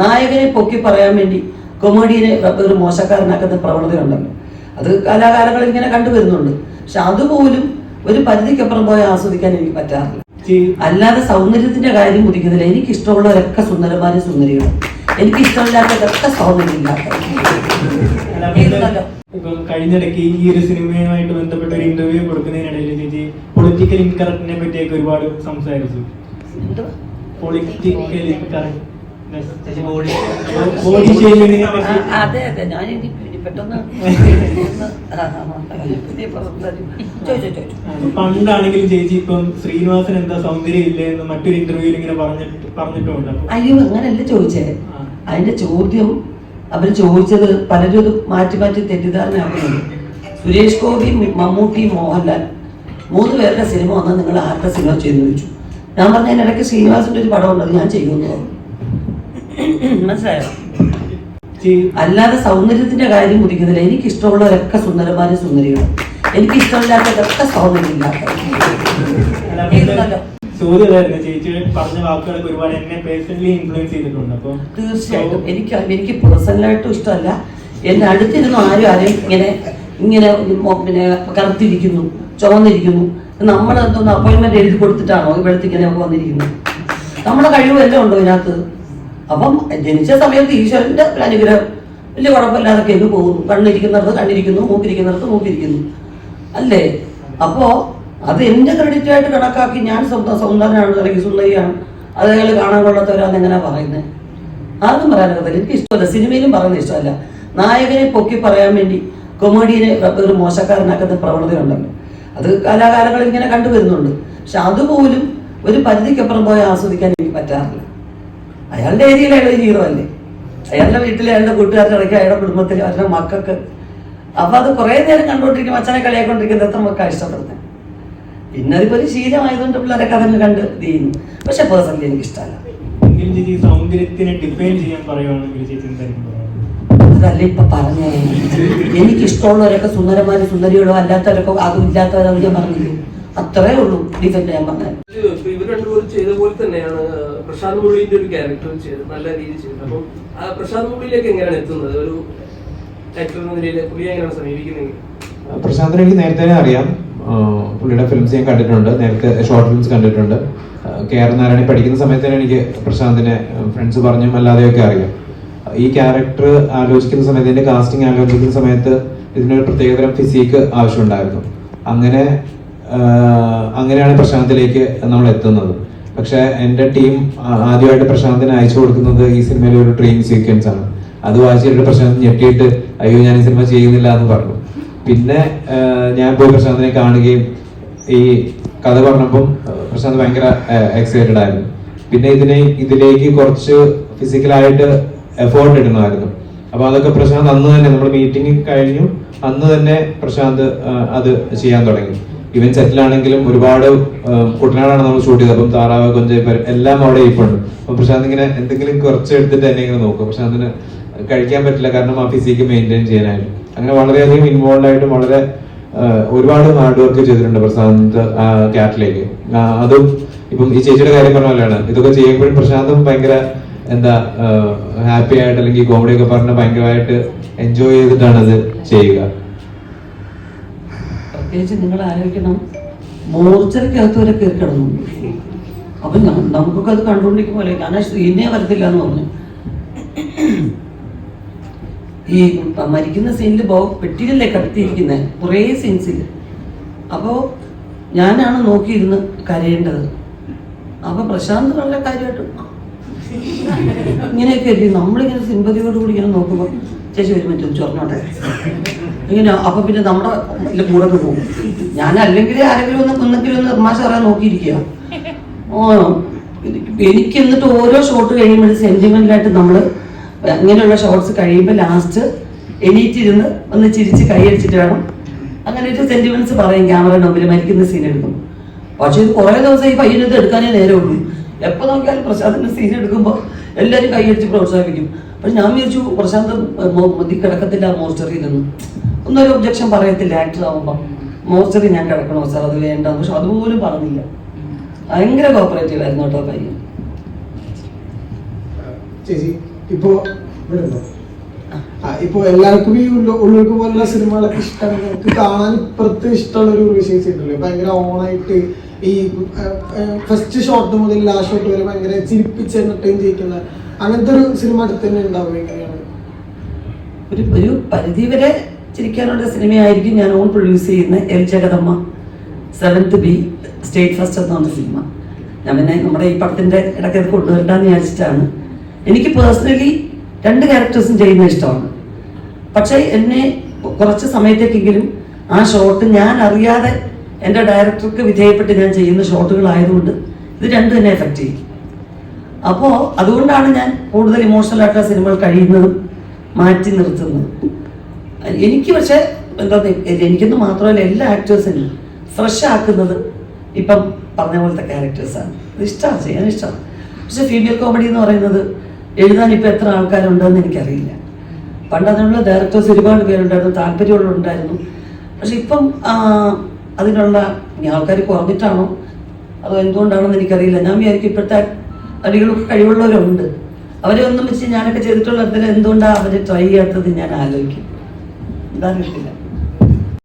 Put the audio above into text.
നായകനെ പൊക്കി പറയാൻ വേണ്ടി കൊമേഡിയനെ ഒരു മോശക്കാരനാക്കുന്ന പ്രവണതയുണ്ടല്ലോ അത് കാലാകാലങ്ങളിൽ ഇങ്ങനെ കണ്ടുവരുന്നുണ്ട് പക്ഷെ അതുപോലും ഒരു പരിധിക്കപ്പുറം പോയി ആസ്വദിക്കാൻ എനിക്ക് പറ്റാറില്ല. അല്ലാതെ സൗന്ദര്യത്തിന്റെ കാര്യം ഉദിക്കുന്നില്ല എനിക്ക് ഇഷ്ടമുള്ളവരൊക്കെ സുന്ദരന്മാരും സുന്ദരികളും. എനിക്ക് ഇഷ്ടമില്ലാത്തതൊക്കെ സൗന്ദര്യമില്ലാത്ത ഇപ്പം കഴിഞ്ഞിടയ്ക്ക് ഈ ഒരു സിനിമയുമായിട്ട് ബന്ധപ്പെട്ട ഒരു ഇന്റർവ്യൂ കൊടുക്കുന്നതിനിടയിൽ ചേച്ചി പൊളിറ്റിക്കൽ ഇൻകറക്റ്റിനെ പറ്റിയൊക്കെ ഒരുപാട് സംസാരിച്ചു? പൊളിറ്റിക്കൽ ഇൻകറക്റ്റ് അതെ അതെ. ഞാൻ പെട്ടെന്ന്. പണ്ടാണെങ്കിലും ചേച്ചി ഇപ്പം ശ്രീനിവാസൻ എന്താ സൗന്ദര്യം ഇല്ലേ എന്ന് മറ്റൊരു ഇന്റർവ്യൂവിൽ ഇങ്ങനെ പറഞ്ഞിട്ട് പറഞ്ഞിട്ടുണ്ട് അയ്യോ അങ്ങനല്ല ചോദിച്ചേ. അതിന്റെ ചോദ്യം അവർ ചോദിച്ചത് പലരും ഇത് മാറ്റി മാറ്റി തെറ്റിദ്ധാരണയാക്കുന്നുണ്ട് സുരേഷ് ഗോപി മമ്മൂട്ടി മോഹൻലാൽ മൂന്ന് പേരുടെ സിനിമ വന്നാൽ നിങ്ങൾ ആരുടെ സിനിമ ചെയ്തു ചോദിച്ചു. ഞാൻ പറഞ്ഞതിനിടയ്ക്ക് ഇടയ്ക്ക് ശ്രീനിവാസിന്റെ ഒരു പടം ഉണ്ടത് അത് ഞാൻ ചെയ്യുമെന്ന് പറഞ്ഞു. മനസ്സിലായോ? അല്ലാതെ സൗന്ദര്യത്തിന്റെ കാര്യം കുതിക്കുന്നില്ല. എനിക്ക് ഇഷ്ടമുള്ളവരൊക്കെ സുന്ദരന്മാരും സുന്ദരികളും. എനിക്ക് ഇഷ്ടമില്ലാത്തതൊക്കെ സൗന്ദര്യമില്ലാത്ത ഇല്ലാത്ത ചേച്ചി പറഞ്ഞ വാക്കുകളൊക്കെ ഒരുപാട് എന്നെ പേഴ്സണലി ഇൻഫ്ലുവൻസ് ചെയ്തിട്ടുണ്ട്. അപ്പോൾ തീർച്ചയായിട്ടും. എനിക്ക് എനിക്ക് പേഴ്സണലായിട്ടും ഇഷ്ടമല്ല. എന്റെ അടുത്തിരുന്നു ആരും ആരെയും ഇങ്ങനെ ഇങ്ങനെ പിന്നെ കറുത്തിരിക്കുന്നു ചുവന്നിരിക്കുന്നു നമ്മൾ എന്തോന്ന് അപ്പോയിന്റ്മെന്റ് എഴുതി കൊടുത്തിട്ടാണോ ഇവിടുത്തെ ഇങ്ങനെ വന്നിരിക്കുന്നത്? നമ്മുടെ കഴിവെല്ലാം ഉണ്ടോ ഇതിനകത്ത്? അപ്പം ജനിച്ച സമയത്ത് ഈശ്വരന്റെ ഒരു അനുഗ്രഹം. വലിയ കുഴപ്പമില്ലാതെ അങ്ങ് പോകുന്നു. കണ്ണിരിക്കുന്നിടത്ത് കണ്ണിരിക്കുന്നു മൂക്കിരിക്കുന്നിടത്ത് മൂക്കിരിക്കുന്നു. അല്ലേ? അപ്പോ അത് എന്റെ ക്രെഡിറ്റ് ആയിട്ട് കണക്കാക്കി ഞാൻ സ്വന്തം സൗന്ദര്യമാണ് അല്ലെങ്കിൽ സുന്ദരിയാണ്. അതേപോലെ കാണാൻ കൊള്ളാത്തവരാന്ന് എങ്ങനെ പറയുന്നത് ആർക്കും പറയാനൊക്കത്തില്ല എനിക്ക് ഇഷ്ടമല്ല. സിനിമയിലും പറയുന്നത് ഇഷ്ടമല്ല. നായകനെ പൊക്കി പറയാൻ വേണ്ടി കൊമേഡിയനെ ഒരു മോശക്കാരനാക്കുന്ന പ്രവണതയുണ്ടല്ലോ അത് കാലാകാലങ്ങളിൽ ഇങ്ങനെ കണ്ടുവരുന്നുണ്ട്. പക്ഷെ അതുപോലും ഒരു പരിധിക്കപ്പുറം പോയി ആസ്വദിക്കാൻ എനിക്ക് പറ്റാറില്ല. അയാളുടെ ഏരിയയിൽ അയാൾ ഹീറോ അല്ലേ? അയാളുടെ വീട്ടിലെ അയാളുടെ കൂട്ടുകാരുടെ ഇടയ്ക്ക് അയാളുടെ കുടുംബത്തിൽ അയാളുടെ മക്കൾക്ക് അപ്പൊ അത് കുറെ നേരം കണ്ടുകൊണ്ടിരിക്കും അച്ഛനെ കളിയാക്കൊണ്ടിരിക്കുന്നത് എത്ര മക്ക ഇഷ്ടപ്പെടുന്നത് പിന്നെ അതിപ്പോ ഒരു ശീലമായതുകൊണ്ട് പിള്ളേരൊക്കെ അതങ്ങ് കണ്ട് ഇത് ചെയ്യുന്നു. പക്ഷെ പേഴ്സണലി എനിക്ക് ഇഷ്ടമല്ല സൗന്ദര്യത്തിനെ ഡിഫൈൻ ചെയ്യാൻ പറയുവാണെങ്കിൽ ചേച്ചി എന്തായിരിക്കും പറയുന്നത് അതല്ല ഇപ്പൊ പറഞ്ഞേ. എനിക്ക് ഇഷ്ടമുള്ളവരൊക്കെ സുന്ദരന്മാരും സുന്ദരികളോ അല്ലാത്തവരൊക്കെ അതും ഇല്ലാത്തവരോ ഞാൻ പറഞ്ഞില്ലേ? അത്രേ ഉള്ളൂ ഡിഫൻഡ് ചെയ്യാൻ പറഞ്ഞത് ഇവർ രണ്ടുപേരും ചെയ്ത പോലെ തന്നെയാണ് പ്രശാന്ത് മുള്ളിന്റെ ഒരു ക്യാരക്ടർ ചെയ്ത് നല്ല രീതിയിൽ ചെയ്തു. അപ്പം ആ പ്രശാന്ത് മുള്ളിയിലേക്ക് എങ്ങനെയാണ് എത്തുന്നത്? ഒരു ആക്ടർ എന്ന നിലയിൽ പുള്ളിയെ എങ്ങനെയാണ് സമീപിക്കുന്നത്? പ്രശാന്തിനെ എനിക്ക് നേരത്തെ അറിയാം. പുള്ളിയുടെ ഫിലിംസ് ഞാൻ കണ്ടിട്ടുണ്ട്. നേരത്തെ ഷോർട്ട് ഫിലിംസ് കണ്ടിട്ടുണ്ട്. കെ ആർ നാരായണി പഠിക്കുന്ന സമയത്ത് തന്നെ എനിക്ക് പ്രശാന്തിനെ ഫ്രണ്ട്സ് പറഞ്ഞും അല്ലാതെയൊക്കെ അറിയാം. ഈ ക്യാരക്ടർ ആലോചിക്കുന്ന സമയത്ത് എന്റെ കാസ്റ്റിംഗ് ആലോചിക്കുന്ന സമയത്ത് ഇതിനൊരു പ്രത്യേകതരം ഫിസിക്ക് ആവശ്യമുണ്ടായിരുന്നു. അങ്ങനെ അങ്ങനെയാണ് പ്രശാന്തിലേക്ക് നമ്മൾ എത്തുന്നത്. പക്ഷെ എന്റെ ടീം ആദ്യമായിട്ട് പ്രശാന്തിന് അയച്ചു കൊടുക്കുന്നത് ഈ സിനിമയിലെ ഒരു ട്രെയിൻ സീക്വൻസ് ആണ്. അത് വായിച്ചിട്ട് പ്രശാന്ത് ഞെട്ടിയിട്ട് അയ്യോ ഞാൻ ഈ സിനിമ ചെയ്യുന്നില്ല എന്ന് പറഞ്ഞു. പിന്നെ ഞാൻ പോയി പ്രശാന്തിനെ കാണുകയും ഈ കഥ പറഞ്ഞപ്പം പ്രശാന്ത് ഭയങ്കര എക്സൈറ്റഡ് ആയിരുന്നു. പിന്നെ ഇതിനെ ഇതിലേക്ക് കുറച്ച് ഫിസിക്കലായിട്ട് എഫേർട്ട് ഇടണമായിരുന്നു അപ്പോൾ അതൊക്കെ പ്രശാന്ത് അന്ന് തന്നെ നമ്മൾ മീറ്റിംഗ് കഴിഞ്ഞു. അന്ന് തന്നെ പ്രശാന്ത് അത് ചെയ്യാൻ തുടങ്ങി. ഇവൻ സെറ്റിലാണെങ്കിലും ഒരുപാട് കുട്ടനാടാണ് നമ്മൾ ഷൂട്ട് ചെയ്തത്. അപ്പം താറാവ് കൊഞ്ചേപ്പരം എല്ലാം അവിടെ ഇപ്പുണ്ട് അപ്പൊ പ്രശാന്ത് ഇങ്ങനെ എന്തെങ്കിലും കുറച്ച് എടുത്തിട്ട് എന്നെ ഇങ്ങനെ നോക്കും പ്രശാന്തിന് കഴിക്കാൻ പറ്റില്ല. കാരണം ആ ഫിസിക്ക് മെയിന്റെയിൻ ചെയ്യാനായിട്ട്. അങ്ങനെ വളരെയധികം ഇൻവോൾവ് ആയിട്ട് വളരെ ഒരുപാട് ഹാർഡ് വർക്ക് ചെയ്തിട്ടുണ്ട് പ്രശാന്ത് ആ ക്യാറ്റിലേക്ക് അതും ഇപ്പം ഈ ചേച്ചിയുടെ കാര്യം പറഞ്ഞ ഇതൊക്കെ ചെയ്യുമ്പോഴും പ്രശാന്തും ഭയങ്കര എന്താ ഹാപ്പി ആയിട്ട് അല്ലെങ്കിൽ കോമഡി ഒക്കെ പറഞ്ഞ് ഭയങ്കരമായിട്ട് എൻജോയ് ചെയ്തിട്ടാണ് അത് ചെയ്യുക. പ്രത്യേകിച്ച് നിങ്ങൾ ആലോചിക്കണം. മോർച്ചറിക്കകത്ത് വരെ കയറി കിടന്നു. അപ്പൊ നമുക്കൊക്കെ അത് കണ്ടുകൊണ്ടിരിക്കുമ്പോൾ ഞാൻ സീനെ വരത്തില്ല എന്ന് പറഞ്ഞു. ഈ മരിക്കുന്ന സീനിൽ ബോ പെട്ടിയിലല്ലേ കടത്തിയിരിക്കുന്നത് കുറേ സീൻസിൽ അപ്പോൾ ഞാനാണ് നോക്കിയിരുന്ന് കരയേണ്ടത്. അപ്പൊ പ്രശാന്ത് വളരെ കാര്യമായിട്ട് ഇങ്ങനെയൊക്കെ അല്ലേ നമ്മളിങ്ങനെ സിമ്പതിയോടുകൂടി ഇങ്ങനെ നോക്കുമ്പോൾ ചേച്ചി ഒരു മിനിറ്റ് ചൊറഞ്ഞോട്ടെ ഇങ്ങനെ അപ്പൊ പിന്നെ നമ്മുടെ കൂടെ പോകും. ഞാൻ അല്ലെങ്കിൽ ആരെങ്കിലും ഒന്ന് കുന്നെങ്കിലും ഒന്ന് തമാശ പറയാൻ നോക്കിയിരിക്കുക. ഓ എനിക്ക് എന്നിട്ട് ഓരോ ഷോട്ട് കഴിയുമ്പോഴും സെന്റിമെന്റലായിട്ട് നമ്മൾ അങ്ങനെയുള്ള ഷോർട്സ് കഴിയുമ്പോൾ ലാസ്റ്റ് എണീറ്റിരുന്ന് ഒന്ന് ചിരിച്ച് കൈയടിച്ചിട്ട് വേണം. അങ്ങനെ ഒരു സെന്റിമെന്റ്സ് പറയും ക്യാമറ മുമ്പിൽ മരിക്കുന്ന സീൻ എടുക്കും. പക്ഷെ ഇത് കുറേ ദിവസം ഈ പയ്യനത് എടുക്കാനേ നേരമുള്ളൂ. എപ്പോ നോക്കിയാലും പ്രശാന്തിന്റെ സീൻ എടുക്കുമ്പോൾ എല്ലാവരും കൈയടിച്ച് പ്രോത്സാഹിപ്പിക്കും. പക്ഷെ ഞാൻ വിചാരിച്ചു പ്രശാന്ത് മതി കിടക്കത്തില്ല മോർച്ചറിയിലൊന്നും ഒന്നൊരു ഒബ്ജക്ഷൻ പറയത്തില്ല ആക്ടർ ആവുമ്പോൾ മോർച്ചറി ഞാൻ കിടക്കണോ സാർ അത് വേണ്ട. പക്ഷെ അതുപോലും പറഞ്ഞില്ല. ഭയങ്കര കോപ്പറേറ്റീവ് ആയിരുന്നു കേട്ടോ പയ്യൻ ചേച്ചി ഇപ്പോ ഇപ്പൊ എല്ലാവർക്കും ഈ ഉള്ളവർക്ക് പോലുള്ള സിനിമകളൊക്കെ ഇഷ്ടമാണ് നമുക്ക് കാണാൻ ഇപ്പുറത്ത് ഇഷ്ടമുള്ള ഒരു വിഷയം ചെയ്തിട്ടില്ലേ ഭയങ്കര ഓണായിട്ട് ഈ ഫസ്റ്റ് ഷോട്ട് മുതൽ ലാസ്റ്റ് ഷോട്ട് വരെ ഭയങ്കര ചിരിപ്പിച്ച് എന്റർടൈൻ ചെയ്യിക്കുന്ന അങ്ങനത്തെ ഒരു സിനിമ അടുത്ത് തന്നെ ഉണ്ടാവും എങ്ങനെയാണ്? ഒരു ഒരു പരിധി വരെ ചിരിക്കാനുള്ള സിനിമയായിരിക്കും ഞാൻ ഓൺ പ്രൊഡ്യൂസ് ചെയ്യുന്ന L Jagadamma seventh B state first എന്ന് പറഞ്ഞ സിനിമ ഞാൻ പിന്നെ നമ്മുടെ ഈ പടത്തിന്റെ ഇടയ്ക്ക് അത് കൊണ്ടുവരണ്ടെന്ന് വിചാരിച്ചിട്ടാണ്. എനിക്ക് പേഴ്സണലി രണ്ട് ക്യാരക്ടേഴ്സും ചെയ്യുന്ന ഇഷ്ടമാണ്. പക്ഷേ എന്നെ കുറച്ച് സമയത്തേക്കെങ്കിലും ആ ഷോട്ട് ഞാൻ അറിയാതെ എന്റെ ഡയറക്ടർക്ക് വിധേയപ്പെട്ട് ഞാൻ ചെയ്യുന്ന ഷോട്ടുകളായതുകൊണ്ട് ഇത് രണ്ടും തന്നെ എഫക്റ്റ് ചെയ്യും. അപ്പോൾ അതുകൊണ്ടാണ് ഞാൻ കൂടുതൽ ഇമോഷണൽ ആയിട്ടുള്ള സിനിമകൾ കഴിയുന്നതും മാറ്റി നിർത്തുന്നത്. എനിക്ക് പക്ഷേ എന്താ എനിക്കെന്ന് മാത്രമല്ല എല്ലാ ആക്ടേഴ്സിനും ഫ്രഷ് ആക്കുന്നത് ഇപ്പം പറഞ്ഞ പോലത്തെ ക്യാരക്ടേഴ്സാണ് ഇഷ്ടമാണ് ചെയ്യാൻ ഇഷ്ടമാണ് പക്ഷെ ഫീമെയിൽ കോമഡി എന്ന് പറയുന്നത് എഴുതാൻ ഇപ്പം എത്ര ആൾക്കാരുണ്ടെന്ന് എനിക്കറിയില്ല. പണ്ട് അതിനുള്ള ഡയറക്ടേഴ്സ് ഒരുപാട് പേരുണ്ടായിരുന്നു താല്പര്യമുള്ളവരുണ്ടായിരുന്നു. പക്ഷെ ഇപ്പം അതിനുള്ള ഇനി ആൾക്കാർ കുറഞ്ഞിട്ടാണോ അതോ എന്തുകൊണ്ടാണെന്ന് എനിക്കറിയില്ല. ഞാൻ വിചാരിക്കും ഇപ്പോഴത്തെ അടികളൊക്കെ കഴിവുള്ളവരുണ്ട്. അവരെ ഒന്നും വെച്ച് ഞാനൊക്കെ ചെയ്തിട്ടുള്ള എന്തുകൊണ്ടാണ് അവരെ ട്രൈ ചെയ്യാത്തത് ഞാൻ ആലോചിക്കും. എന്താ അറിയില്ല